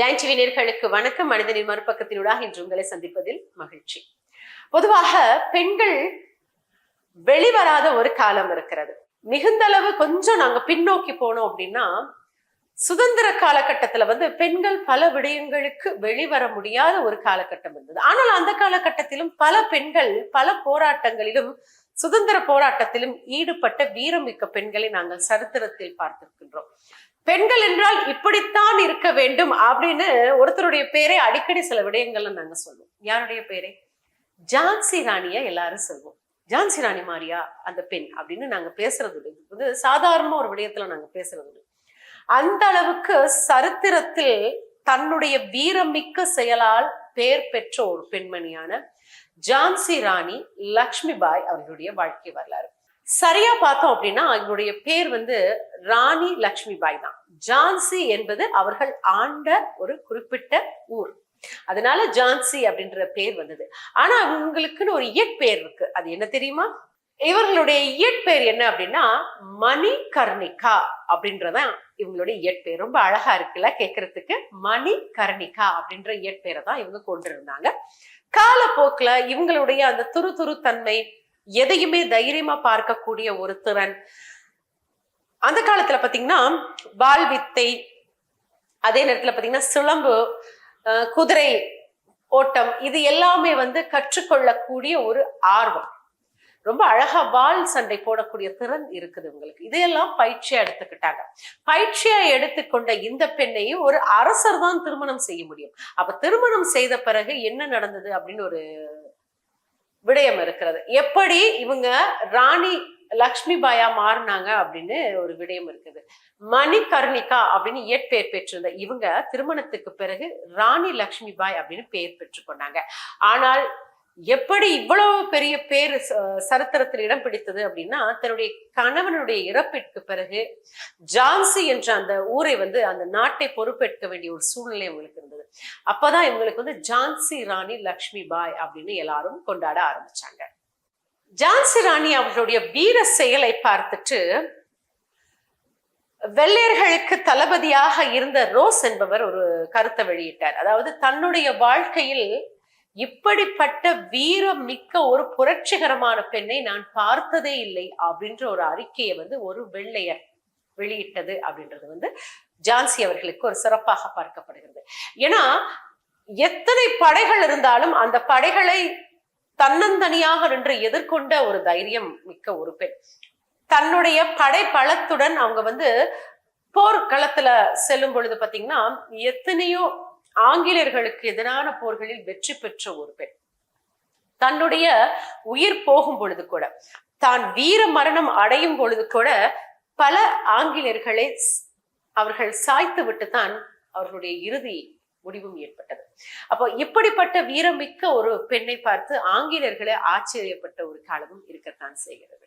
Time நேர்களுக்கு வணக்கம். மனிதனின் மறுபக்கத்தினூடாக இன்று உங்களை சந்திப்பதில் மகிழ்ச்சி. பொதுவாக பெண்கள் வெளிவராத ஒரு காலம் இருக்கிறது. மிகுந்த அளவு கொஞ்சம் நாங்க பின்னோக்கி போனோம் அப்படின்னா சுதந்திர காலகட்டத்துல வந்து பெண்கள் பல விடயங்களுக்கு வெளிவர முடியாத ஒரு காலகட்டம் இருந்தது. ஆனால் அந்த காலகட்டத்திலும் பல பெண்கள் பல போராட்டங்களிலும் சுதந்திர போராட்டத்திலும் ஈடுபட்ட வீரமிக்க பெண்களை நாங்கள் சரித்திரத்தில் பார்த்திருக்கின்றோம். பெண்கள் என்றால் இப்படித்தான் இருக்க வேண்டும் அப்படின்னு ஒருத்தருடைய பேரை அடிக்கடி சில விடயங்கள்ல நாங்க சொல்லுவோம் யாருடைய பேரை? ஜான்சி ராணிய எல்லாரும் சொல்வோம். ஜான்சி ராணி மாரியா அந்த பெண் அப்படின்னு நாங்க பேசுறது வந்து சாதாரண ஒரு விடயத்துல நாங்க பேசுறது உண்டு. அந்த அளவுக்கு சரித்திரத்தில் தன்னுடைய வீரமிக்க செயலால் பெயர் பெற்ற ஒரு பெண்மணியான ஜான்சி ராணி லக்ஷ்மிபாய் அவர்களுடைய வாழ்க்கை வரலாறு. சரியா பார்த்தோம் அப்படின்னா அவங்களுடைய பேர் வந்து ராணி லக்ஷ்மிபாய் தான். ஜான்சி என்பது அவர்கள் ஆண்ட ஒரு குறிப்பிட்ட ஊர். அதனால ஜான்சி அப்படின்ற பேர் வந்தது. ஆனா அவங்களுக்குன்னு ஒரு இயற்பெயர் இருக்கு. அது என்ன தெரியுமா? இவர்களுடைய இயற்பெயர் என்ன அப்படின்னா மணி கர்ணிகா அப்படின்றதான் இவங்களுடைய இயற்பெயர். ரொம்ப அழகா இருக்குல்ல கேட்கறதுக்கு மணி கர்ணிகா அப்படின்ற இயற்பெயரை தான் இவங்க கொண்டிருந்தாங்க. காலப்போக்கில் இவங்களுடைய அந்த துரு துரு தன்மை எதையுமே தைரியமா பார்க்கக்கூடிய ஒரு திறன் அந்த காலத்துல பாத்தீங்கன்னா வாள் வித்தை அதே நேரத்துல பாத்தீங்கன்னா சிலம்பு குதிரை ஓட்டம் இது எல்லாமே வந்து கற்றுக்கொள்ளக்கூடிய ஒரு ஆர்வம். ரொம்ப அழகா வாள் சண்டை போடக்கூடிய திறன் இருக்குது உங்களுக்கு. இதையெல்லாம் பயிற்சியா எடுத்துக்கிட்டாங்க. பயிற்சியா எடுத்துக்கொண்ட இந்த பெண்ணையும் ஒரு அரசர் தான் திருமணம் செய்ய முடியும். அப்ப திருமணம் செய்த பிறகு என்ன நடந்தது அப்படின்னு ஒரு விடயம் இருக்கிறது. எப்படி இவங்க ராணி லக்ஷ்மி பாயா மாறினாங்க அப்படின்னு ஒரு விடயம் இருக்குது. மணிகர்ணிகா அப்படின்னு இயற்பெயர் பெற்றிருந்த இவங்க திருமணத்துக்கு பிறகு ராணி லக்ஷ்மி பாய் அப்படின்னு பெயர் பெற்றுக்கொண்டாங்க. ஆனால் எப்படி இவ்வளவு பெரிய பேர் சரித்திரத்தில் இடம் பிடித்தது அப்படின்னா தன்னுடைய கணவனுடைய இறப்பிற்கு பிறகு ஜான்சி என்ற அந்த ஊரை வந்து அந்த நாட்டை பொறுப்பேற்க வேண்டிய ஒரு சூழ்நிலை இவங்களுக்கு இருந்தது. அப்பதான் இவங்களுக்கு வந்து ஜான்சி ராணி லக்ஷ்மி பாய் அப்படின்னு எல்லாரும் கொண்டாட ஆரம்பிச்சாங்க. ஜான்சி ராணி அவர்களுடைய வீர செயலை பார்த்துட்டு வெள்ளையர்களுக்கு தளபதியாக இருந்த ரோஸ் என்பவர் ஒரு கருத்தை வெளியிட்டார். அதாவது தன்னுடைய வாழ்க்கையில் இப்படிப்பட்ட வீரம் மிக்க ஒரு புரட்சிகரமான பெண்ணை நான் பார்த்ததே இல்லை அப்படின்ற ஒரு அறிக்கையை வந்து ஒரு வெள்ளையர் வெளியிட்டது அப்படின்றது வந்து ஜான்சி அவர்களுக்கு ஒரு சிறப்பாக பார்க்கப்படுகிறது. ஏன்னா எத்தனை படைகள் இருந்தாலும் அந்த படைகளை தன்னந்தனியாக நின்று எதிர்கொண்ட ஒரு தைரியம் மிக்க ஒரு பெண். தன்னுடைய படை பலத்துடன் அவங்க வந்து போர்க்களத்துல செல்லும் பொழுது பாத்தீங்கன்னா எத்தனையோ ஆங்கிலேயர்களுக்கு எதிரான போர்களில் வெற்றி பெற்ற ஒரு பெண். தன்னுடைய உயிர் போகும் பொழுது கூட தான் வீர மரணம் அடையும் பொழுது கூட பல ஆங்கிலேயர்களை அவர்கள் சாய்த்து விட்டு தான் அவர்களுடைய இறுதி முடிவும் ஏற்பட்டது. அப்போ இப்படிப்பட்ட வீரமிக்க ஒரு பெண்ணை பார்த்து ஆங்கிலேயர்களே ஆச்சரியப்பட்ட ஒரு காலமும் இருக்கத்தான் செய்கிறது.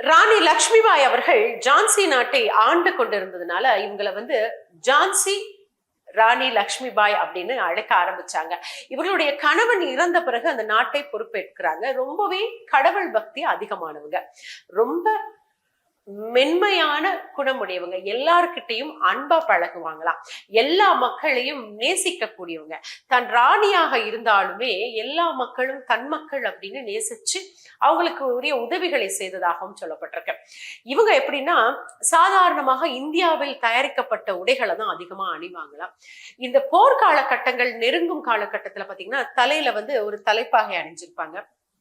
ராணி லக்ஷ்மிபாய் அவர்கள் ஜான்சி நாட்டை ஆண்டு கொண்டிருந்ததுனால இவங்களை வந்து ஜான்சி ராணி லக்ஷ்மி பாய் அப்படின்னு அழைக்க ஆரம்பிச்சாங்க. இவர்களுடைய கணவன் இறந்த பிறகு அந்த நாட்டை பொறுப்பேற்கிறாங்க. ரொம்பவே கடவுள் பக்தி அதிகமானவங்க. ரொம்ப மென்மையான குணமுடையவங்க. எல்லார்கிட்டையும் அன்பா பழகுவாங்களாம் எல்லா மக்களையும் நேசிக்கக்கூடியவங்க. தன் ராணியாக இருந்தாலுமே எல்லா மக்களும் தன் மக்கள் அப்படின்னு நேசிச்சு அவங்களுக்கு உரிய உதவிகளை செய்ததாகவும் சொல்லப்பட்டிருக்கு. இவங்க எப்படின்னா சாதாரணமாக இந்தியாவில் தயாரிக்கப்பட்ட உடைகளை தான் அதிகமா அணிவாங்களாம் இந்த போர்க்கால கட்டங்கள் நெருங்கும் காலகட்டத்துல பாத்தீங்கன்னா தலையில வந்து ஒரு தலைப்பாகை அணிஞ்சிருப்பாங்க.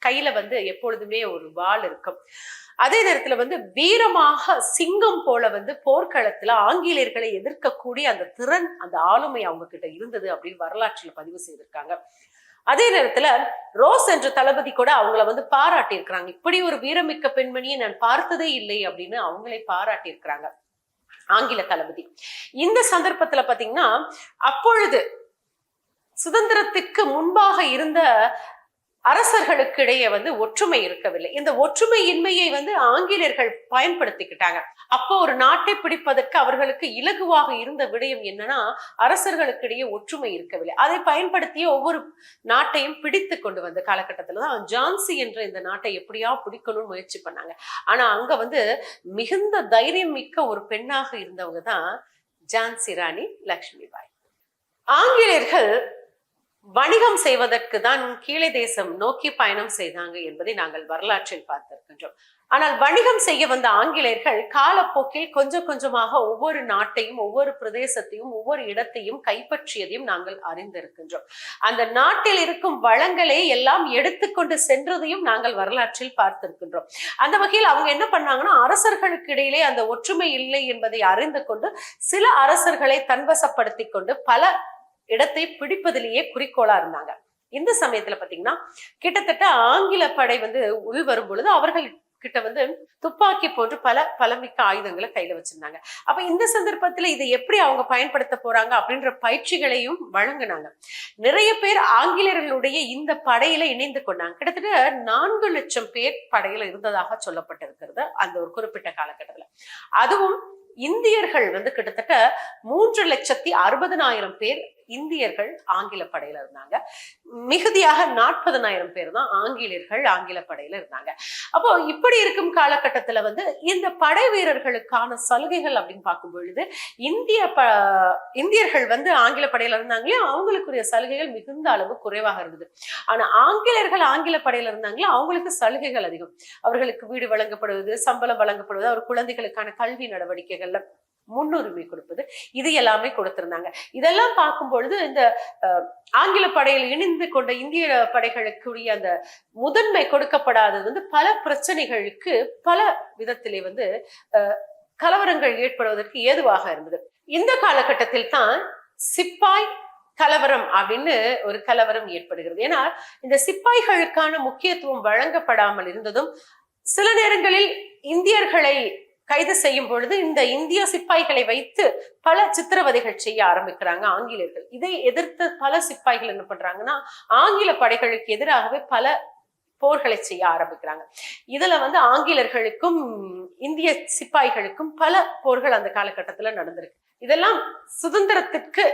கையில வந்து எப்பொழுதுமே ஒரு வாள் இருக்கும். அதே நேரத்துல வந்து வீரமாக சிங்கம் போல வந்து போர்க்களத்துல ஆங்கிலேயர்களை எதிர்க்கக்கூடிய அந்த திறன் அந்த ஆளுமை அவங்க கிட்ட இருந்தது அப்படின்னு வரலாற்றில் பதிவு செய்திருக்காங்க. அதே நேரத்துல ரோஸ் என்ற தளபதி கூட அவங்கள வந்து பாராட்டி இருக்கிறாங்க இப்படி ஒரு வீரமிக்க பெண்மணியை நான் பார்த்ததே இல்லை அப்படின்னு அவங்களே பாராட்டி இருக்கிறாங்க ஆங்கில தளபதி. இந்த சந்தர்ப்பத்துல பாத்தீங்கன்னா அப்பொழுது சுதந்திரத்துக்கு முன்பாக இருந்த அரசர்களுக்கு இடையே வந்து ஒற்றுமை இருக்கவில்லை. இந்த ஒற்றுமையின்மையை வந்து ஆங்கிலேயர்கள் பயன்படுத்திக்கிட்டாங்க. அப்போ ஒரு நாட்டை பிடிப்பதற்கு அவர்களுக்கு இலகுவாக இருந்த விடயம் என்னன்னா அரசர்களுக்கு இடையே ஒற்றுமை இருக்கவில்லை. அதை பயன்படுத்திய ஒவ்வொரு நாட்டையும் பிடித்து கொண்டு வந்த காலகட்டத்தில் தான் ஜான்சி என்ற இந்த நாட்டை எப்படியா பிடிக்கணும்னு முயற்சி பண்ணாங்க. ஆனா அங்க வந்து மிகுந்த தைரியம் மிக்க ஒரு பெண்ணாக இருந்தவங்க தான் ஜான்சி ராணி லக்ஷ்மிபாய். ஆங்கிலேயர்கள் வணிகம் செய்வதற்கு தான் கீழே தேசம் நோக்கி பயணம் செய்தாங்க என்பதை நாங்கள் வரலாற்றில் பார்த்திருக்கின்றோம். ஆனால் வணிகம் செய்ய வந்த ஆங்கிலேயர்கள் காலப்போக்கில் கொஞ்சம் கொஞ்சமாக ஒவ்வொரு நாட்டையும் ஒவ்வொரு பிரதேசத்தையும் ஒவ்வொரு இடத்தையும் கைப்பற்றியதையும் நாங்கள் அறிந்திருக்கின்றோம். அந்த நாட்டில் இருக்கும் வளங்களை எல்லாம் எடுத்துக்கொண்டு சென்றதையும் நாங்கள் வரலாற்றில் பார்த்திருக்கின்றோம். அந்த வகையில் அவங்க என்ன பண்ணாங்கன்னா அரசர்களுக்கு இடையிலே அந்த ஒற்றுமை இல்லை என்பதை அறிந்து கொண்டு சில அரசர்களை தன்வசப்படுத்தி கொண்டு பல இடத்தை பிடிப்பதிலேயே குறிக்கோளா இருந்தாங்க. இந்த சமயத்துல பாத்தீங்கன்னா கிட்டத்தட்ட ஆங்கில படை வந்து உள் வரும் பொழுது அவர்கள் கிட்ட வந்து துப்பாக்கி போன்று பல பலமிக்க ஆயுதங்களை கையில வச்சிருந்தாங்க. அப்ப இந்த சந்தர்ப்பத்துல இதை எப்படி அவங்க பயன்படுத்த போறாங்க அப்படின்ற பயிற்சிகளையும் வழங்கினாங்க. நிறைய பேர் ஆங்கிலேயர்களுடைய இந்த படையில இணைந்து கொண்டாங்க. கிட்டத்தட்ட நான்கு லட்சம் பேர் படையில இருந்ததாக சொல்லப்பட்டிருக்கிறது அந்த ஒரு குறிப்பிட்ட காலகட்டத்துல. அதுவும் இந்தியர்கள் வந்து கிட்டத்தட்ட மூன்று லட்சத்தி அறுபதனாயிரம் பேர் இந்தியர்கள் ஆங்கில படையில இருந்தாங்க. மிகுதியாக நாற்பதனாயிரம் பேர் தான் ஆங்கிலேயர்கள் ஆங்கில படையில இருந்தாங்க. அப்போ இப்படி இருக்கும் காலகட்டத்துல வந்து இந்த படை வீரர்களுக்கான சலுகைகள் அப்படின்னு பார்க்கும் பொழுது இந்திய ப இந்தியர்கள் வந்து ஆங்கில படையில இருந்தாங்களே அவங்களுக்குரிய சலுகைகள் மிகுந்த அளவு குறைவாக இருந்தது. ஆனா ஆங்கிலேயர்கள் ஆங்கில படையில இருந்தாங்களே அவங்களுக்கு சலுகைகள் அதிகம். அவர்களுக்கு வீடு வழங்கப்படுவது சம்பளம் வழங்கப்படுவது அவர் குழந்தைகளுக்கான கல்வி நடவடிக்கைகள்ல முன்னுரிமை கொடுப்பது. இது எல்லாமே கொடுத்திருந்தாங்க. இதெல்லாம் பார்க்கும் பொழுது இந்த ஆங்கில படையில் இணைந்து கொண்ட இந்திய படைகளுக்குரிய அந்த முதன்மை கொடுக்கப்படாதது வந்து பல பிரச்சனைகளுக்கு பல விதத்திலே வந்து கலவரங்கள் ஏற்படுவதற்கு ஏதுவாக இருந்தது. இந்த காலகட்டத்தில் தான் சிப்பாய் கலவரம் அப்படின்னு ஒரு கலவரம் ஏற்படுகிறது. ஏன்னா இந்த சிப்பாய்களுக்கான முக்கியத்துவம் வழங்கப்படாமல் இருந்ததும் சில நேரங்களில் இந்தியர்களை கைது செய்யும் பொழுது இந்த இந்திய சிப்பாய்களை வைத்து பல சித்திரவதைகள் செய்ய ஆரம்பிக்கிறாங்க ஆங்கிலேயர்கள். இதை எதிர்த்து பல சிப்பாய்கள் என்ன பண்றாங்கன்னா ஆங்கில படைகளுக்கு எதிராகவே பல போர்களை செய்ய ஆரம்பிக்கிறாங்க. இதுல வந்து ஆங்கிலேயர்களுக்கும் இந்திய சிப்பாய்களுக்கும் பல போர்கள் அந்த காலகட்டத்துல நடந்திருக்கு. இதெல்லாம் சுதந்திரத்திற்கு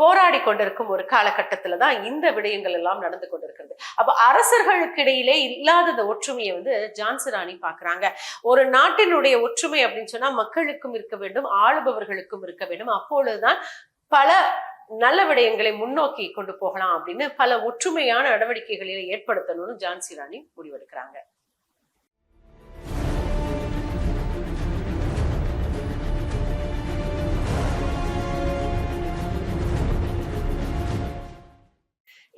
போராடி கொண்டிருக்கும் ஒரு காலகட்டத்தில் தான் இந்த விடயங்கள் எல்லாம் நடந்து கொண்டிருக்கிறது. அப்போ அரசர்களுக்கு இடையிலே இல்லாத இந்த ஒற்றுமையை வந்து ஜான்சி ராணி பார்க்குறாங்க. ஒரு நாட்டினுடைய ஒற்றுமை அப்படின்னு சொன்னால் மக்களுக்கும் இருக்க வேண்டும் ஆளுபவர்களுக்கும் இருக்க வேண்டும். அப்பொழுதுதான் பல நல்ல விடயங்களை முன்னோக்கி கொண்டு போகலாம் அப்படின்னு பல ஒற்றுமையான நடவடிக்கைகளில் ஏற்படுத்தணும்னு ஜான்சி ராணி முடிவெடுக்கிறாங்க.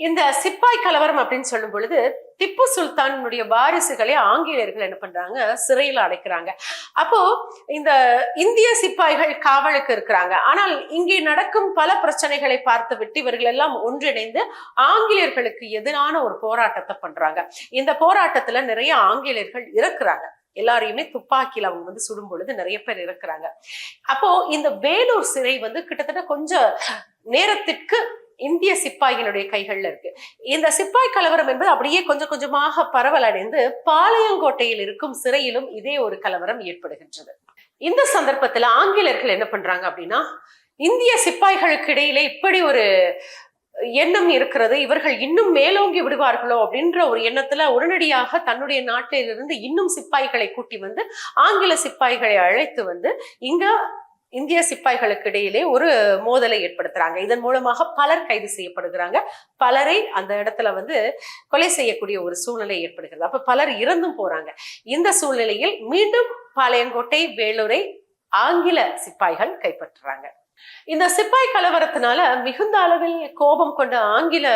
இந்த சிப்பாய் கலவரம் அப்படின்னு சொல்லும் பொழுது திப்பு சுல்தானுடைய வாரிசுகளை ஆங்கிலேயர்கள் என்ன பண்றாங்க? சிறையில் அடைக்கிறாங்க. அப்போ இந்த இந்திய சிப்பாய்கள் காவலுக்கு இருக்கிறாங்க. ஆனால் இங்கே நடக்கும் பல பிரச்சனைகளை பார்த்து விட்டு இவர்கள் எல்லாம் ஒன்றிணைந்து ஆங்கிலேயர்களுக்கு எதிரான ஒரு போராட்டத்தை பண்றாங்க. இந்த போராட்டத்துல நிறைய ஆங்கிலேயர்கள் இறக்குறாங்க. எல்லாரையுமே துப்பாக்கியில அவங்க வந்து சுடும் பொழுது நிறைய பேர் இருக்கிறாங்க அப்போ இந்த வேலூர் சிறை வந்து கிட்டத்தட்ட கொஞ்சம் நேரத்திற்கு இந்திய சிப்பாய்களுடைய கைகள்ல இருக்கு. இந்த சிப்பாய் கலவரம் என்பது அப்படியே கொஞ்சம் கொஞ்சமாக பரவலடைந்து பாளையங்கோட்டையில் இருக்கும் சிறையிலும் இதே ஒரு கலவரம் ஏற்படுகின்றது. இந்த சந்தர்ப்பத்துல ஆங்கிலேயர்கள் என்ன பண்றாங்க அப்படின்னா இந்திய சிப்பாய்களுக்கு இடையிலே இப்படி ஒரு எண்ணம் இருக்கிறது இவர்கள் இன்னும் மேலோங்கி விடுவார்களோ அப்படின்ற ஒரு எண்ணத்துல உடனடியாக தன்னுடைய நாட்டிலிருந்து இன்னும் சிப்பாய்களை கூட்டி வந்து ஆங்கில சிப்பாய்களை அழைத்து வந்து இங்க இந்திய சிப்பாய்களுக்கு இடையிலே ஒரு மோதலை ஏற்படுத்துறாங்க. இதன் மூலமாக பலர் கைது செய்யப்படுகிறாங்க. பலரை அந்த இடத்துல வந்து கொலை செய்யக்கூடிய ஒரு சூழ்நிலை ஏற்படுகிறது. அப்ப பலர் இறந்தும் போறாங்க. இந்த சூழ்நிலையில் மீண்டும் பாளையங்கோட்டை வேலூரை ஆங்கில சிப்பாய்கள் கைப்பற்றுறாங்க. இந்த சிப்பாய் கலவரத்தினால மிகுந்த அளவில் கோபம் கொண்ட ஆங்கில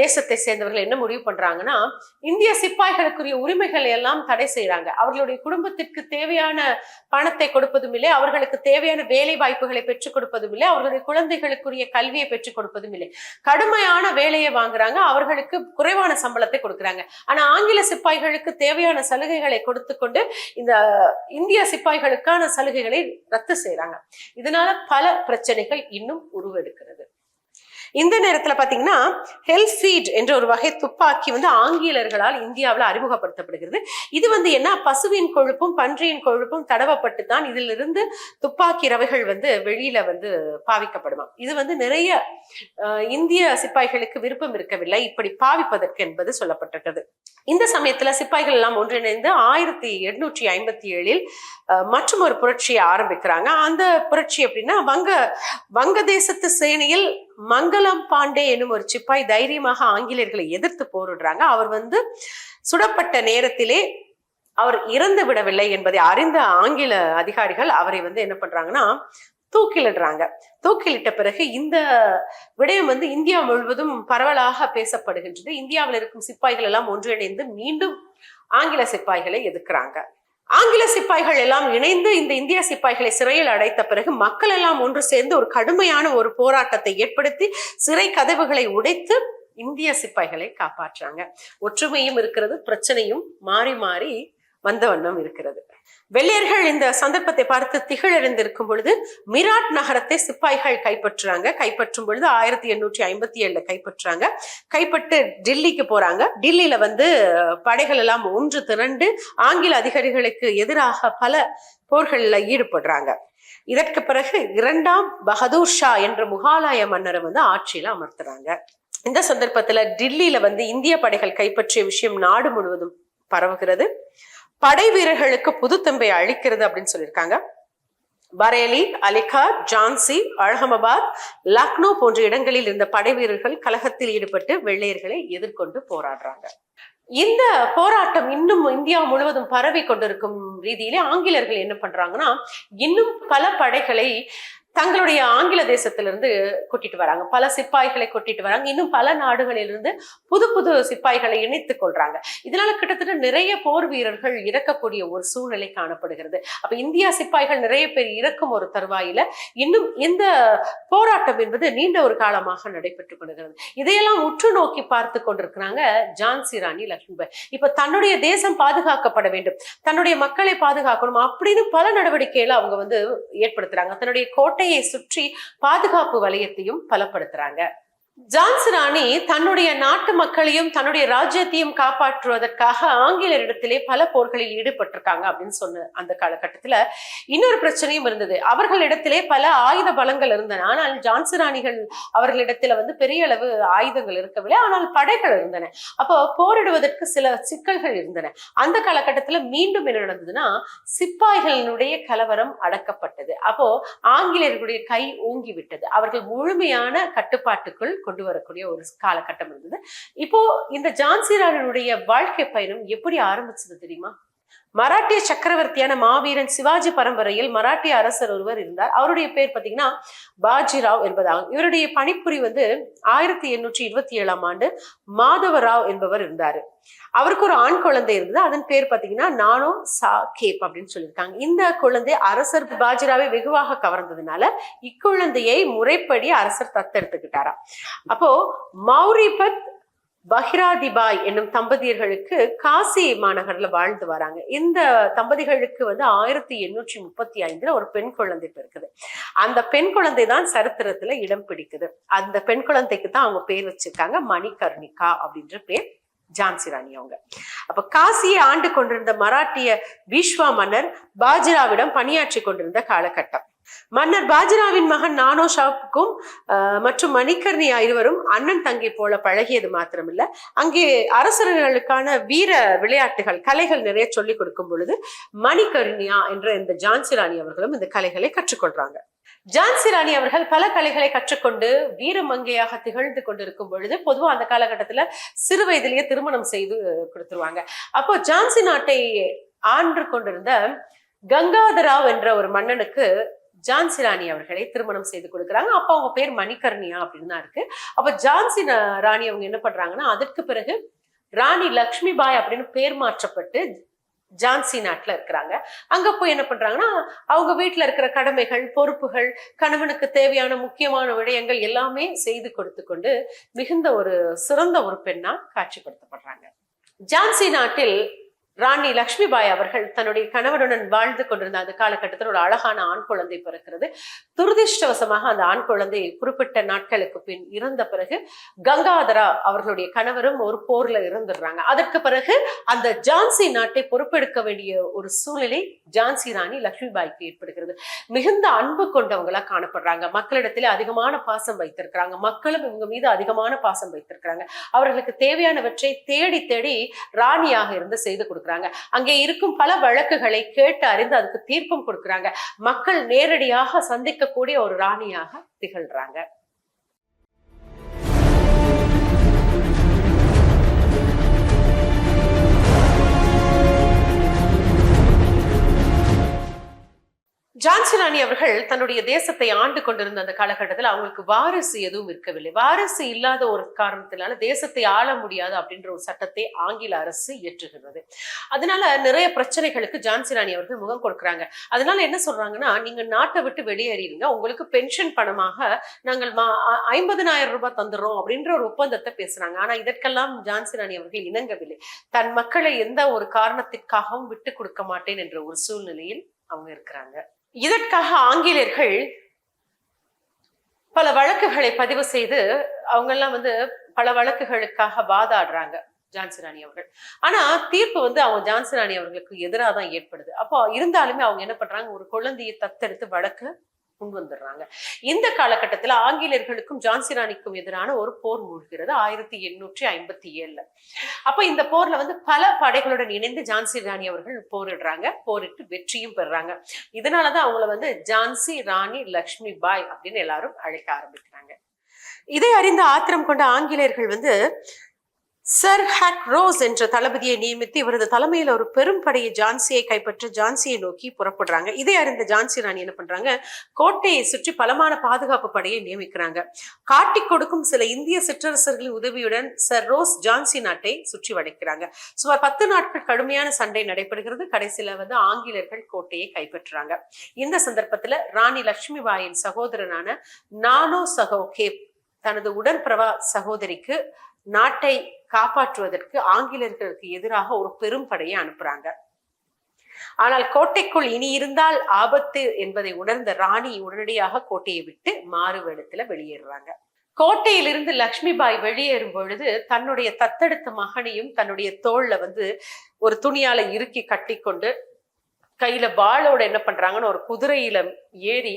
தேசத்தை சேர்ந்தவர்கள் என்ன முடிவு பண்றாங்கன்னா இந்திய சிப்பாய்களுக்குரிய உரிமைகள் எல்லாம் தடை செய்யறாங்க அவர்களுடைய குடும்பத்திற்கு தேவையான பணத்தை கொடுப்பதும் இல்லை அவர்களுக்கு தேவையான வேலை வாய்ப்புகளை பெற்றுக் கொடுப்பதும் இல்லை அவர்களுடைய குழந்தைகளுக்குரிய கல்வியை பெற்றுக் கொடுப்பதும் இல்லை. கடுமையான வேலையை வாங்குறாங்க அவர்களுக்கு குறைவான சம்பளத்தை கொடுக்குறாங்க. ஆனா ஆங்கில சிப்பாய்களுக்கு தேவையான சலுகைகளை கொடுத்து கொண்டு இந்த இந்திய சிப்பாய்களுக்கான சலுகைகளை ரத்து செய்யறாங்க இதனால பல பிரச்சனைகள் இன்னும் உருவெடுக்கிறது. இந்த நேரத்துல பாத்தீங்கன்னா ஹெல்ஃபீட் என்ற ஒரு வகை துப்பாக்கி வந்து ஆங்கிலேயர்களால் இந்தியாவில் அறிமுகப்படுத்தப்படுகிறது. இது வந்து என்ன? பசுவின் கொழுப்பும் பன்றியின் கொழுப்பும் தடவப்பட்டு தான் இதிலிருந்து துப்பாக்கி ரவைகள் வந்து வெளியில வந்து பாவிக்கப்படுமா? இது வந்து நிறைய இந்திய சிப்பாய்களுக்கு விருப்பம் இருக்கவில்லை. இப்படி பாவிப்பதற்கு என்பது சொல்லப்பட்டிருக்கிறது. இந்த சமயத்துல சிப்பாய்கள் எல்லாம் ஒன்றிணைந்து ஆயிரத்தி எட்நூற்றி ஐம்பத்தி ஏழில் மற்றும் ஒரு புரட்சியை ஆரம்பிக்கிறாங்க. அந்த புரட்சி எப்படின்னா வங்க வங்கதேசத்து சேனையில் மங்களம் பாண்டே என்னும் ஒரு சிப்பாய் தைரியமாக ஆங்கிலேயர்களை எதிர்த்து போரிடுறாங்க. அவர் வந்து சுடப்பட்ட நேரத்திலே அவர் இறந்து விடவில்லை என்பதை அறிந்த ஆங்கில அதிகாரிகள் அவரை வந்து என்ன பண்றாங்கன்னா தூக்கிலிடுறாங்க. தூக்கிலிட்ட பிறகு இந்த விடயம் வந்து இந்தியா முழுவதும் பரவலாக பேசப்படுகின்றது. இந்தியாவில் இருக்கும் சிப்பாய்கள் எல்லாம் ஒன்றிணைந்து மீண்டும் ஆங்கில சிப்பாய்களை எதிர்க்கிறாங்க. ஆங்கில சிப்பாய்கள் எல்லாம் இணைந்து இந்த இந்திய சிப்பாய்களை சிறையில் அடைத்த பிறகு மக்கள் எல்லாம் ஒன்று சேர்ந்து ஒரு கடுமையான ஒரு போராட்டத்தை ஏற்படுத்தி சிறை கதவுகளை உடைத்து இந்திய சிப்பாய்களை காப்பாற்றுறாங்க ஒற்றுமையும் இருக்கிறது பிரச்சனையும் மாறி மாறி வந்த வண்ணம் இருக்கிறது. வெள்ளையர்கள் இந்த சந்தர்ப்பத்தை பார்த்து திகழறிந்திருக்கும் பொழுது மிராட் நகரத்தை சிப்பாய்கள் கைப்பற்றுறாங்க. கைப்பற்றும் பொழுது ஆயிரத்தி எண்ணூற்றி ஐம்பத்தி ஏழுல கைப்பற்றுறாங்க கைப்பட்டு டெல்லிக்கு போறாங்க. டெல்லியில வந்து படைகள் எல்லாம் ஒன்று திரண்டு ஆங்கில அதிகாரிகளுக்கு எதிராக பல போர்களில் ஈடுபடுறாங்க. இதற்கு பிறகு இரண்டாம் பகதூர் ஷா என்ற முகாலாய மன்னரை வந்து ஆட்சியில அமர்த்துறாங்க. இந்த சந்தர்ப்பத்துல டில்லியில வந்து இந்திய படைகள் கைப்பற்றிய விஷயம் நாடு முழுவதும் பரவுகிறது. படை வீரர்களுக்கு புதுத்தம்பை அளிக்கிறது அப்படின்னு சொல்லியிருக்காங்க. பரேலி அலிகா ஜான்சி அலகமாபாத் லக்னோ போன்ற இடங்களில் இருந்த படை வீரர்கள் கலகத்தில் ஈடுபட்டு வெள்ளையர்களை எதிர்கொண்டு போராடுறாங்க. இந்த போராட்டம் இன்னும் இந்தியா முழுவதும் பரவி கொண்டிருக்கும் ரீதியிலே ஆங்கிலேயர்கள் என்ன பண்றாங்கன்னா இன்னும் பல படைகளை தங்களுடைய ஆங்கில தேசத்திலிருந்து கூட்டிட்டு வராங்க. பல சிப்பாய்களை கூட்டிட்டு வராங்க. இன்னும் பல நாடுகளிலிருந்து புது புது சிப்பாய்களை இணைத்துக் கொள்றாங்க. இதனால கிட்டத்தட்ட நிறைய போர் வீரர்கள் இறக்கக்கூடிய ஒரு சூழ்நிலை காணப்படுகிறது. அப்ப இந்தியா சிப்பாய்கள் நிறைய பேர் இறக்கும் ஒரு தருவாயில இன்னும் இந்த போராட்டம் என்பது நீண்ட ஒரு காலமாக நடைபெற்றுக் கொண்டிருக்கிறது. இதையெல்லாம் உற்று நோக்கி பார்த்து கொண்டிருக்கிறாங்க ஜான்சி ராணி லக்ஷ்மிபாய் இப்ப தன்னுடைய தேசம் பாதுகாக்கப்பட வேண்டும். தன்னுடைய மக்களை பாதுகாக்கணும் அப்படின்னு பல நடவடிக்கைகளை அவங்க வந்து ஏற்படுத்துறாங்க. தன்னுடைய கோட்டை கோட்டையை சுற்றி பாதுகாப்பு வலயத்தையும் பலப்படுத்துறாங்க. ஜான்சி ராணி தன்னுடைய நாட்டு மக்களையும் தன்னுடைய ராஜ்யத்தையும் காப்பாற்றுவதற்காக ஆங்கிலரிடத்திலே பல போர்களில் ஈடுபட்டிருக்காங்க அப்படின்னு சொன்ன அந்த காலகட்டத்துல இன்னொரு பிரச்சனையும் இருந்தது. அவர்களிடத்திலே பல ஆயுத பலங்கள் இருந்தன. ஆனால் ஜான்சி ராணிகள் அவர்களிடத்துல வந்து பெரிய அளவு ஆயுதங்கள் இருக்கவில்லை. ஆனால் படைகள் இருந்தன. அப்போ போரிடுவதற்கு சில சிக்கல்கள் இருந்தன. அந்த காலகட்டத்துல மீண்டும் என்ன நடந்ததுன்னா சிப்பாய்களினுடைய கலவரம் அடக்கப்பட்டது. அப்போ ஆங்கிலேயர்களுடைய கை ஓங்கி விட்டது அவர்கள் முழுமையான கட்டுப்பாட்டுக்குள் கொண்டு வரக்கூடிய ஒரு காலகட்டம் இருந்தது. இப்போ இந்த ஜான்சிராடனுடைய வாழ்க்கை பயணம் எப்படி ஆரம்பிச்சது தெரியுமா? மராட்டிய சக்கரவர்த்தியான மாவீரன் சிவாஜி பரம்பரையில் மராட்டிய அரசர் ஒருவர் இருந்தார். அவருடைய பேர் பார்த்தீங்கன்னா பாஜிராவ் என்பதாகும். இவருடைய பணிப்புரி வந்து ஆயிரத்தி எண்ணூற்றி இருபத்தி ஏழாம் ஆண்டு மாதவராவ் என்பவர் இருந்தாரு. அவருக்கு ஒரு ஆண் குழந்தை இருந்தது. அதன் பேர் பார்த்தீங்கன்னா நானோ சா கேப் அப்படின்னு சொல்லியிருக்காங்க. இந்த குழந்தை அரசர் பாஜிராவை வெகுவாக கவர்ந்ததுனால இக்குழந்தையை முறைப்படி அரசர் தத்தெடுத்துக்கிட்டாராம். அப்போ மௌரிபத் பஹிராதிபாய் என்னும் தம்பதியர்களுக்கு காசி மாநகர்ல வாழ்ந்து வராங்க. இந்த தம்பதிகளுக்கு வந்து ஆயிரத்தி எண்ணூற்றி முப்பத்தி ஐந்துல ஒரு பெண் குழந்தை பிறக்குது. அந்த பெண் குழந்தை தான் சரித்திரத்துல இடம் பிடிக்குது. அந்த பெண் குழந்தைக்கு தான் அவங்க பேர் வச்சிருக்காங்க மணிகர்ணிகா அப்படின்ற பேர். ஜான்சி ராணி அவங்க. அப்ப காசியை ஆண்டு கொண்டிருந்த மராட்டிய பீஷ்வா மன்னர் பாஜிராவிடம் பணியாற்றி கொண்டிருந்த காலகட்டம். மன்னர் பாஜிராவின் மகன் நானோ ஷாப்புக்கும் மற்றும் மணிகர்ணியா இருவரும் அண்ணன் தங்கை போல பழகியது மாத்திரமில்ல. அங்கே அரசர்களுக்கான வீர விளையாட்டுகள் கலைகள் நிறைய சொல்லிக் கொடுக்கும் பொழுது மணிகர்ணியா என்ற இந்த ஜான்சி ராணி அவர்களும் இந்த கலைகளை கற்றுக்கொள்றாங்க. ஜான்சி ராணி அவர்கள் பல கலைகளை கற்றுக்கொண்டு வீரமங்கையாக திகழ்ந்து கொண்டிருக்கும் பொழுது பொதுவா அந்த காலகட்டத்துல சிறு வயதிலேயே திருமணம் செய்து கொடுத்துருவாங்க. அப்போ ஜான்சி நாட்டை ஆண்டு கொண்டிருந்த கங்காதராவ் என்ற ஒரு மன்னனுக்கு ஜான்சி ராணி அவர்களை திருமணம் செய்து கொடுக்குறாங்க. அப்போ அவங்க பேர் மணிகர்ணியா அப்படின்னு தான் இருக்கு. அப்போ ஜான்சி ராணி அவங்க என்ன பண்றாங்கன்னா அதற்கு பிறகு ராணி லக்ஷ்மி பாய் அப்படின்னு பேர் மாற்றப்பட்டு ஜான்சி நாட்டில் இருக்கிறாங்க. அங்கே போய் என்ன பண்றாங்கன்னா அவங்க வீட்டில் இருக்கிற கடமைகள் பொறுப்புகள் கணவனுக்கு தேவையான முக்கியமான விடயங்கள் எல்லாமே செய்து கொடுத்து கொண்டு மிகுந்த ஒரு சிறந்த ஒரு பெண்ணாக காட்சிப்படுத்தப்படுறாங்க. ஜான்சி நாட்டில் ராணி லக்ஷ்மிபாய் அவர்கள் தன்னுடைய கணவனுடன் வாழ்ந்து கொண்டிருந்த அந்த காலகட்டத்தில் ஒரு அழகான ஆண் குழந்தை பிறக்கிறது. துரதிருஷ்டவசமாக அந்த ஆண் குழந்தை குறிப்பிட்ட நாட்களுக்கு பின் இறந்த பிறகு கங்காதரா அவர்களுடைய கணவரும் ஒரு போர்ல இருந்துடுறாங்க அதற்கு பிறகு அந்த ஜான்சி நாட்டை பொறுப்பெடுக்க வேண்டிய ஒரு சூழ்நிலை ஜான்சி ராணி லக்ஷ்மிபாய்க்கு ஏற்படுகிறது. மிகுந்த அன்பு கொண்டவங்களா காணப்படுறாங்க. மக்களிடத்திலே அதிகமான பாசம் வைத்திருக்கிறாங்க. மக்களும் இவங்க மீது அதிகமான பாசம் வைத்திருக்கிறாங்க. அவர்களுக்கு தேவையானவற்றை தேடி தேடி ராணியாக இருந்து செய்து கொடுக்குறாங்க. அங்கே இருக்கும் பல வழக்குகளை கேட்டு அறிந்து அதுக்கு தீர்ப்பும் கொடுக்குறாங்க. மக்கள் நேரடியாக சந்திக்கக்கூடிய ஒரு ராணியாக திகழ்றாங்க. ஜான்சி ராணி அவர்கள் தன்னுடைய தேசத்தை ஆண்டு கொண்டிருந்த அந்த காலகட்டத்தில் அவங்களுக்கு வாரிசு எதுவும் இருக்கவில்லை. வாரிசு இல்லாத ஒரு காரணத்தினால தேசத்தை ஆள முடியாது அப்படின்ற ஒரு சட்டத்தை ஆங்கில அரசு இயற்றுகிறது. அதனால நிறைய பிரச்சனைகளுக்கு ஜான்சி ராணி அவர்கள் முகம் கொடுக்குறாங்க. அதனால என்ன சொல்றாங்கன்னா நீங்க நாட்டை விட்டு வெளியேறிடுங்க. உங்களுக்கு பென்ஷன் பணமாக நாங்கள் ஐம்பதனாயிரம் ரூபாய் தந்துடுறோம் அப்படின்ற ஒரு ஒப்பந்தத்தை பேசுறாங்க. ஆனா இதற்கெல்லாம் ஜான்சி ராணி அவர்கள் இணங்கவில்லை. தன் மக்களை எந்த ஒரு காரணத்திற்காகவும் விட்டு கொடுக்க மாட்டேன் என்ற ஒரு சூழ்நிலையில் அவங்க இருக்கிறாங்க. இதற்காக ஆங்கிலேயர்கள் பல வழக்குகளை பதிவு செய்து அவங்க எல்லாம் வந்து பல வழக்குகளுக்காக வாதாடுறாங்க ஜான்சி ராணி அவர்கள். ஆனா தீர்ப்பு வந்து அவங்க ஜான்சி ராணி அவர்களுக்கு எதிராக தான் ஏற்படுது. அப்போ இருந்தாலுமே அவங்க என்ன பண்றாங்க? ஒரு குழந்தையை தத்தெடுத்து வழக்கு கொண்டு வந்துடுறாங்க. இந்த காலகட்டத்தில் ஆங்கிலேயர்களுக்கும் ஜான்சி ராணிக்கும் எதிரான ஒரு போர் மூழ்கிறது ஆயிரத்தி எண்ணூற்றி ஐம்பத்தி ஏழுல அப்ப இந்த போர்ல வந்து பல படைகளுடன் இணைந்து ஜான்சி ராணி அவர்கள் போரிடுறாங்க போரிட்டு வெற்றியும் பெறுறாங்க. இதனாலதான் அவங்கள வந்து ஜான்சி ராணி லக்ஷ்மி பாய் அப்படின்னு எல்லாரும் அழைக்க ஆரம்பிக்கிறாங்க. இதை அறிந்த ஆத்திரம் கொண்ட ஆங்கிலேயர்கள் வந்து சர் ஹாக் ரோஸ் என்ற தளபதியை நியமித்து இவரது தலைமையில் ஒரு பெரும் படையை ஜான்சியை கைப்பற்ற ஜான்சியை நோக்கி புறப்படுறாங்க. இதை அறிந்த ஜான்சி ராணி என்ன பண்றாங்க? கோட்டையை சுற்றி பலமான பாதுகாப்பு படையை நியமிக்கிறாங்க. காட்டி கொடுக்கும் சில இந்திய சிற்றரசர்களின் உதவியுடன் சர் ரோஸ் ஜான்சி நாட்டை சுற்றி வளைக்கிறாங்க. சுமார் பத்து நாட்கள் கடுமையான சண்டை நடைபெறுகிறது. கடைசியில வந்து ஆங்கிலேயர்கள் கோட்டையை கைப்பற்றுறாங்க. இந்த சந்தர்ப்பத்துல ராணி லட்சுமி பாயின் சகோதரனான நானோ சகோகேப் தனது உடன்பிரவா சகோதரிக்கு நாட்டை காப்பாற்றுவதற்கு ஆங்கிலேயர்களுக்கு எதிராக ஒரு பெரும் படையை அனுப்புறாங்க. ஆனால் கோட்டைக்குள் இனி இருந்தால் ஆபத்து என்பதை உணர்ந்த ராணி உடனடியாக கோட்டையை விட்டு மாறுவேடத்துல வெளியேறுறாங்க. கோட்டையிலிருந்து லக்ஷ்மிபாய் வெளியேறும் பொழுது தன்னுடைய தத்தெடுத்த மகனையும் தன்னுடைய தோல்ல வந்து ஒரு துணியால இறுக்கி கட்டி கொண்டு கையில வாளோட என்ன பண்றாங்கன்னு ஒரு குதிரையில ஏறி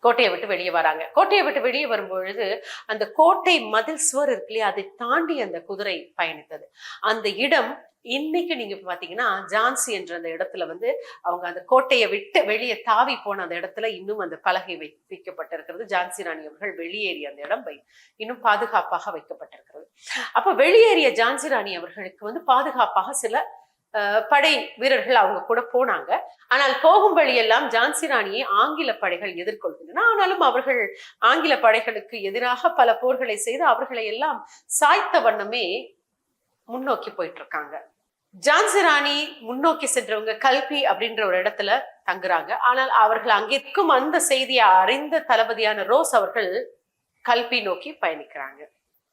கோட்டையை விட்டு வெளியே வராங்க. கோட்டையை விட்டு வெளியே வரும்பொழுது அந்த கோட்டை மதில் சுவர் இருக்கு இல்லையா அதை தாண்டி அந்த குதிரை பயணித்தது. அந்த இடம் இன்னைக்கு நீங்க பாத்தீங்கன்னா ஜான்சி என்ற அந்த இடத்துல வந்து அவங்க அந்த கோட்டையை விட்டு வெளியே தாவி போன அந்த இடத்துல இன்னும் அந்த பலகை வை வைக்கப்பட்டிருக்கிறது. ஜான்சி ராணி அவர்கள் வெளியேறிய அந்த இடம் இன்னும் பாதுகாப்பாக வைக்கப்பட்டிருக்கிறது. அப்ப வெளியேறிய ஜான்சி ராணி அவர்களுக்கு வந்து பாதுகாப்பாக சில படை வீரர்கள் அவங்க கூட போனாங்க. ஆனால் போகும் வழியெல்லாம் ஜான்சி ராணியை ஆங்கில படைகள் எதிர்கொள்கின்றன. ஆனாலும் அவர்கள் ஆங்கில படைகளுக்கு எதிராக பல போர்களை செய்து அவர்களை எல்லாம் சாய்த்த வண்ணமே முன்னோக்கி போயிட்டு இருக்காங்க ஜான்சி ராணி முன்னோக்கி சென்றவங்க கல்பி அப்படின்ற ஒரு இடத்துல தங்குறாங்க. ஆனால் அவர்கள் அங்கிருக்கும் அந்த செய்தியை அறிந்த தளபதியான ரோஸ் அவர்கள் கல்பி நோக்கி பயணிக்கிறாங்க.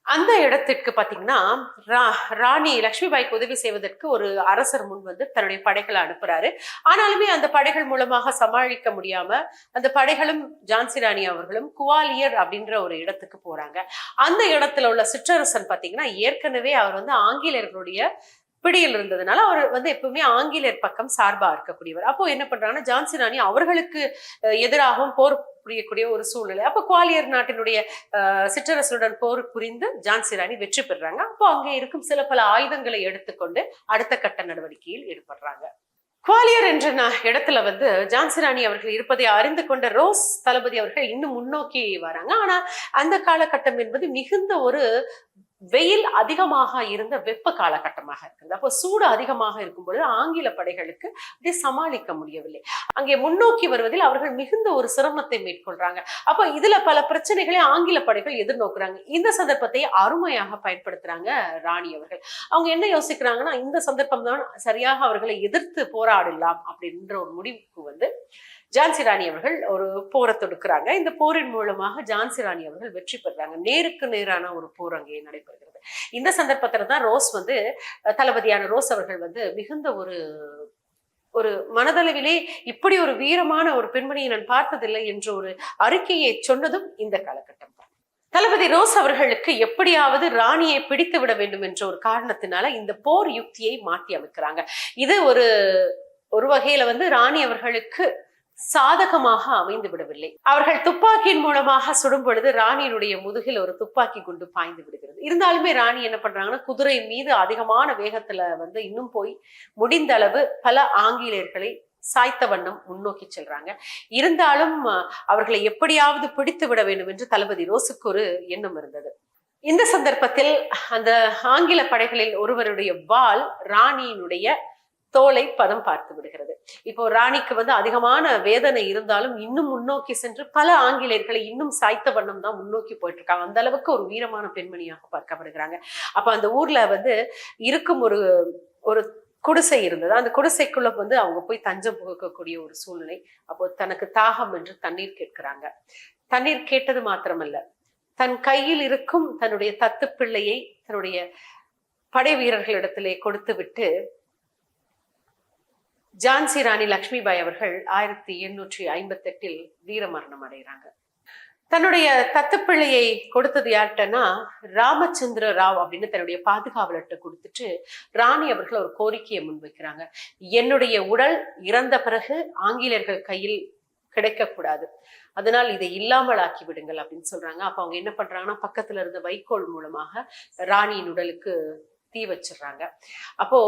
அந்த இடத்திற்கு பார்த்தீங்கன்னா ரா- ராணி லக்ஷ்மிபாய்க்கு உதவி செய்வதற்கு ஒரு அரசர் முன் வந்து தன்னுடைய படைகளை அனுப்புறாரு. ஆனாலுமே அந்த படைகள் மூலமாக சமாளிக்க முடியாம அந்த படைகளும் ஜான்சி ராணி அவர்களும் குவாலியர் அப்படின்ற ஒரு இடத்துக்கு போறாங்க. அந்த இடத்துல உள்ள சிற்றரசன் பார்த்தீங்கன்னா ஏற்கனவே அவர் வந்து ஆங்கிலேயர்களுடைய பிடியில் இருந்ததுனால அவர் வந்து எப்பவுமே ஆங்கிலேயர் பக்கம் சார்பா இருக்கக்கூடியவர். அப்போ என்ன பண்றாங்கன்னா ஜான்சி ராணி அவர்களுக்கு எதிராகவும் போர் புரியக்கூடிய ஒரு சூழ்நிலை. அப்போ குவாலியர் நாட்டினுடைய அஹ், சிற்றரசருடன் போர் புரிந்து ஜான்சி ராணி வெற்றி பெறுறாங்க. அப்போ அங்கே இருக்கும் சில பல ஆயுதங்களை எடுத்துக்கொண்டு அடுத்த கட்ட நடவடிக்கையில் ஈடுபடுறாங்க. குவாலியர் என்ற இடத்துல வந்து ஜான்சி ராணி அவர்கள் இருப்பதை அறிந்து கொண்ட ரோஸ் தளபதி அவர்கள் இன்னும் முன்னோக்கி வராங்க. ஆனா அந்த காலகட்டம் என்பது மிகுந்த ஒரு வெயில் அதிகமாக இருந்த வெப்ப காலகட்டமாக இருக்குது. அப்போ சூடு அதிகமாக இருக்கும் பொழுது ஆங்கில படைகளுக்கு அப்படியே சமாளிக்க முடியவில்லை. அங்கே முன்னோக்கி வருவதில் அவர்கள் மிகுந்த ஒரு சிரமத்தை மேற்கொள்றாங்க. அப்போ இதுல பல பிரச்சனைகளை ஆங்கில படைகள் எதிர்நோக்குறாங்க. இந்த சந்தர்ப்பத்தை அருமையாக பயன்படுத்துறாங்க ராணி அவர்கள். அவங்க என்ன யோசிக்கிறாங்கன்னா இந்த சந்தர்ப்பம் தான் சரியாக அவர்களை எதிர்த்து போராடலாம் அப்படின்ற ஒரு முடிவுக்கு வந்து ஜான்சி ராணி அவர்கள் ஒரு போரை தொடுக்கிறாங்க. இந்த போரின் மூலமாக ஜான்சி ராணி அவர்கள் வெற்றி பெறுறாங்க. நேருக்கு நேரான ஒரு போர் அங்கே நடைபெறுகிறது. இந்த சந்தர்ப்பத்தில் தான் ரோஸ் வந்து தளபதியான ரோஸ் அவர்கள் வந்து மிகுந்த ஒரு ஒரு மனதளவிலே இப்படி ஒரு வீரமான ஒரு பெண்மணியை நான் பார்த்ததில்லை என்ற ஒரு அறிக்கையை சொன்னதும் இந்த காலகட்டம் தளபதி ரோஸ் அவர்களுக்கு எப்படியாவது ராணியை பிடித்து விட வேண்டும் என்ற ஒரு காரணத்தினால இந்த போர் யுக்தியை மாற்றி அமைக்கிறாங்க. இது ஒரு ஒரு வகையில வந்து ராணி அவர்களுக்கு சாதகமாக அமைந்து விடவில்லை. அவர்கள் துப்பாக்கியின் மூலமாக சுடும் பொழுது ராணியினுடைய முதுகில் ஒரு துப்பாக்கி குண்டு பாய்ந்து விடுகிறது. இருந்தாலுமே ராணி என்ன பண்றாங்கன்னா குதிரை மீது அதிகமான வேகத்துல வந்து இன்னும் போய் முடிந்த அளவு பல ஆங்கிலேயர்களை சாய்த்த வண்ணம் முன்னோக்கி செல்றாங்க. இருந்தாலும் அவர்களை எப்படியாவது பிடித்து விட வேண்டும் என்று தளபதி ரோஸுக்கு ஒரு எண்ணம் இருந்தது. இந்த சந்தர்ப்பத்தில் அந்த ஆங்கில படைகளில் ஒருவருடைய வாள் ராணியினுடைய தோலை பதம் பார்த்து விடுகிறது. இப்போ ராணிக்கு வந்து அதிகமான வேதனை இருந்தாலும் இன்னும் முன்னோக்கி சென்று பல ஆங்கிலேயர்களை இன்னும் சாய்த்த வண்ணம் தான் முன்னோக்கி போயிட்டு இருக்காங்க அந்த அளவுக்கு ஒரு வீரமான பெண்மணியாக பார்க்கப்படுகிறாங்க. அப்ப அந்த ஊர்ல வந்து இருக்கும் ஒரு ஒரு குடிசை இருந்தது. அந்த குடிசைக்குள்ள வந்து அவங்க போய் தஞ்சம் புகக்கக்கூடிய ஒரு சூழ்நிலை. அப்போ தனக்கு தாகம் என்று தண்ணீர் கேட்கிறாங்க. தண்ணீர் கேட்டது மாத்திரமல்ல. தன் கையில் இருக்கும் தன்னுடைய தத்து பிள்ளையை தன்னுடைய படை வீரர்களிடத்திலே கொடுத்து விட்டு ஜான்சி ராணி லக்ஷ்மிபாய் அவர்கள் ஆயிரத்தி எண்ணூற்றி ஐம்பத்தெட்டில் வீரமரணம் அடைகிறாங்க. தன்னுடைய தத்துப்பிள்ளையை கொடுத்தது யார்கிட்டனா ராமச்சந்திர ராவ் அப்படின்னு தன்னுடைய பாதுகாவலர்கிட்ட கொடுத்துட்டு ராணி அவர்கள் ஒரு கோரிக்கையை முன்வைக்கிறாங்க. என்னுடைய உடல் இறந்த பிறகு ஆங்கிலேயர்கள் கையில் கிடைக்கக்கூடாது. அதனால் இதை இல்லாமல் ஆக்கி விடுங்கள் அப்படின்னு சொல்றாங்க. அப்ப அவங்க என்ன பண்றாங்கன்னா பக்கத்துல இருந்த வைக்கோல் மூலமாக ராணியின் உடலுக்கு தீ வச்சிடுறாங்க. அப்போ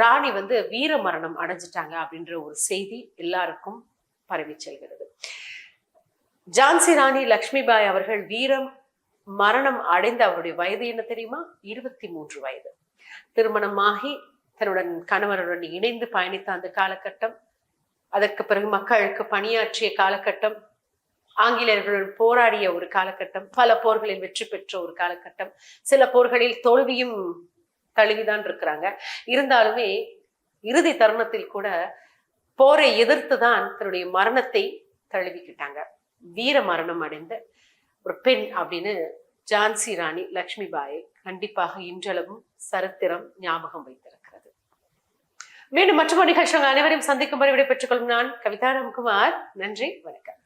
ராணி வந்து வீர மரணம் அடைஞ்சிட்டாங்க அப்படின்ற ஒரு செய்தி எல்லாருக்கும் பரவி செல்கிறது. ஜான்சி ராணி லக்ஷ்மிபாய் அவர்கள் வீரம் மரணம் அடைந்த அவருடைய வயது என்ன தெரியுமா? இருபத்தி மூன்று வயது. திருமணமாகி தன்னுடன் கணவருடன் இணைந்து பயணித்த அந்த காலகட்டம் அதற்கு பிறகு மக்களுக்கு பணியாற்றிய காலகட்டம் ஆங்கிலேயர்களுடன் போராடிய ஒரு காலகட்டம் பல போர்களில் வெற்றி பெற்ற ஒரு காலகட்டம் சில போர்களில் தோல்வியும் தழுவிதான் இருக்கிறாங்க. இருந்தாலுமே இறுதி தருணத்தில் கூட போரை எதிர்த்து தான் தன்னுடைய மரணத்தை தழுவிக்கிட்டாங்க. வீர மரணம் அடைந்த ஒரு பெண் அப்படின்னு ஜான்சி ராணி லக்ஷ்மிபாயை கண்டிப்பாக இன்றளவும் சரித்திரம் ஞாபகம் வைத்திருக்கிறது. மீண்டும் மற்றொரு நிகழ்ச்சி அனைவரையும் சந்திக்கும் வரை விடைபெற்றுக் கொள்ளும் நான் கவிதா ராம்குமார். நன்றி வணக்கம்.